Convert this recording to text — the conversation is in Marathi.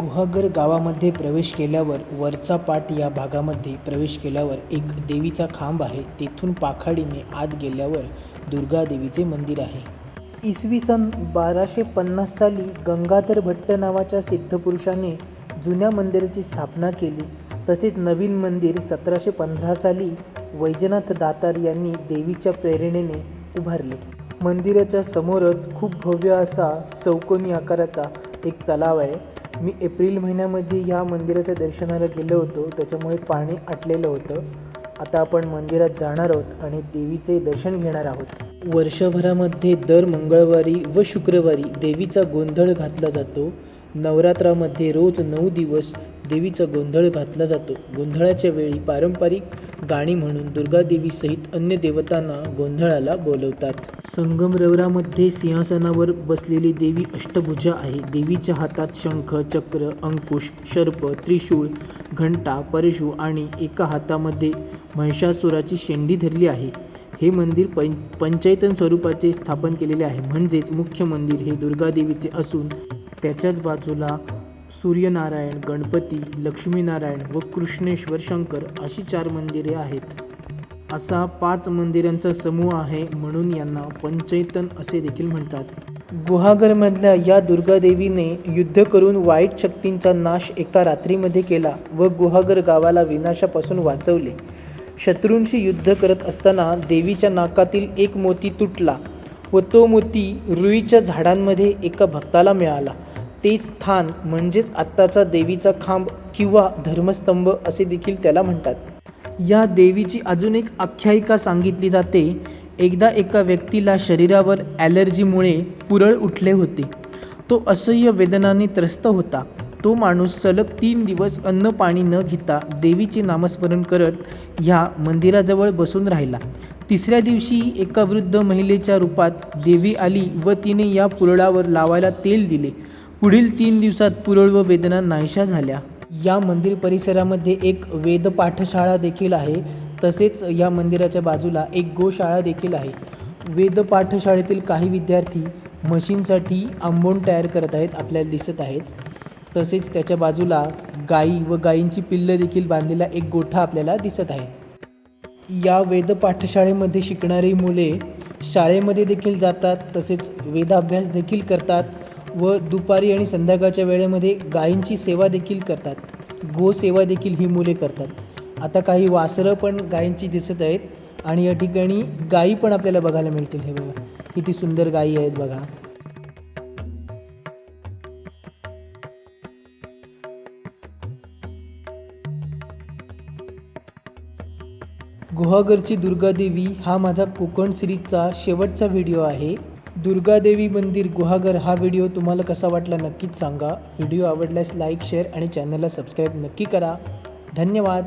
गुहागर गावामध्ये प्रवेश केल्यावर वरचा पाट या भागामध्ये प्रवेश केल्यावर एक देवीचा खांब आहे. तेथून पाखाडीने आत गेल्यावर दुर्गा देवीचे मंदिर आहे. इसवी सन बाराशे पन्नास साली गंगाधर भट्ट नावाच्या सिद्धपुरुषाने जुन्या मंदिराची स्थापना केली. तसेच नवीन मंदिर सतराशे पंधरा साली वैजनाथ दातार यांनी देवीच्या प्रेरणेने उभारले. मंदिराच्या समोरच खूप भव्य असा चौकोनी आकाराचा एक तलाव आहे. मी एप्रिल महिन्यामध्ये या मंदिराच्या दर्शनाला गेलो होतो. त्याच्यामुळे पाणी आटलेलं होतं. आता आपण मंदिरात जाणार आहोत आणि देवीचे दर्शन घेणार आहोत. वर्षभरामध्ये दर मंगळवारी व शुक्रवारी देवीचा गोंधळ घातला जातो. नवरात्रामध्ये रोज नऊ दिवस देवीचा गोंधळ घातला जातो. गोंधळाच्या वेळी पारंपरिक गाणी म्हणून दुर्गादेवीसहित अन्य देवतांना गोंधळाला बोलवतात. संगमरवरामध्ये सिंहासनावर बसलेली देवी अष्टभुजा आहे. देवीच्या हातात शंख चक्र अंकुश सर्प त्रिशूळ घंटा परशु आणि एका हातामध्ये महिषासुराची शेंडी धरली आहे. हे मंदिर पं पंचैतन स्वरूपाचे स्थापन केलेले आहे. म्हणजेच मुख्य मंदिर हे दुर्गादेवीचे असून त्याच्याच बाजूला सूर्यनारायण गणपती लक्ष्मीनारायण व कृष्णेश्वर शंकर अशी चार मंदिरे आहेत. असा पाच मंदिरांचा समूह आहे म्हणून यांना पंचैतन असे देखील म्हणतात. गुहागरमधल्या या दुर्गादेवीने युद्ध करून वाईट शक्तींचा नाश एका रात्रीमध्ये केला व गुहागर गावाला विनाशापासून वाचवले. शत्रूंशी युद्ध करत असताना देवीच्या नाकातील एक मोती तुटला व तो मोती रुईच्या झाडांमध्ये एका भक्ताला मिळाला. ते स्थान म्हणजेच आत्ताचा देवीचा खांब किंवा धर्मस्तंभ असे देखील त्याला म्हणतात. या देवीची अजून एक आख्यायिका सांगितली जाते. एकदा एका व्यक्तीला शरीरावर ॲलर्जीमुळे पुरळ उठले होते. तो असह्य वेदनाने त्रस्त होता. तो माणूस सलग तीन दिवस अन्न पाणी न घेता देवीचे नामस्मरण करत ह्या मंदिराजवळ बसून राहिला. तिसऱ्या दिवशी एका वृद्ध महिलेच्या रूपात देवी आली व तिने या पुरळावर लावायला तेल दिले. पुढील तीन दिवसात पुरळ व वेदना नाहीशा झाल्या. या मंदिर परिसरामध्ये एक वेद पाठशाळा देखील आहे. तसेच या मंदिराच्या बाजूला एक गोशाळा देखील आहे. वेद पाठशाळेतील काही विद्यार्थी म्हशींसाठी आंबोण तयार करत आहेत आपल्याला दिसत आहेत. तसेच त्याच्या बाजूला गाई व गायींची पिल्लं देखील बांधलेला एक गोठा आपल्याला दिसत आहे. या वेद पाठशाळेमध्ये शिकणारी मुले शाळेमध्ये देखील जातात तसेच वेदाभ्यास देखील करतात. व दुपारी आणि संध्याकाळच्या वेळेमध्ये गायींची सेवा देखील करतात. गोसेवा देखील ही मुले करतात. आता काही वासरं पण गायींची दिसत आहेत आणि या ठिकाणी गायी पण आपल्याला बघायला मिळतील. हे बघा किती सुंदर गायी आहेत बघा. गुहागरची दुर्गादेवी हा माझा कोकण सिरीजचा शेवटचा व्हिडिओ आहे. दुर्गादेवी मंदिर गुहागर हा व्हिडिओ तुम्हाला कसा वाटला नक्कीच सांगा. व्हिडिओ आवडल्यास लाईक शेअर आणि चॅनलला सबस्क्राईब नक्की करा. धन्यवाद.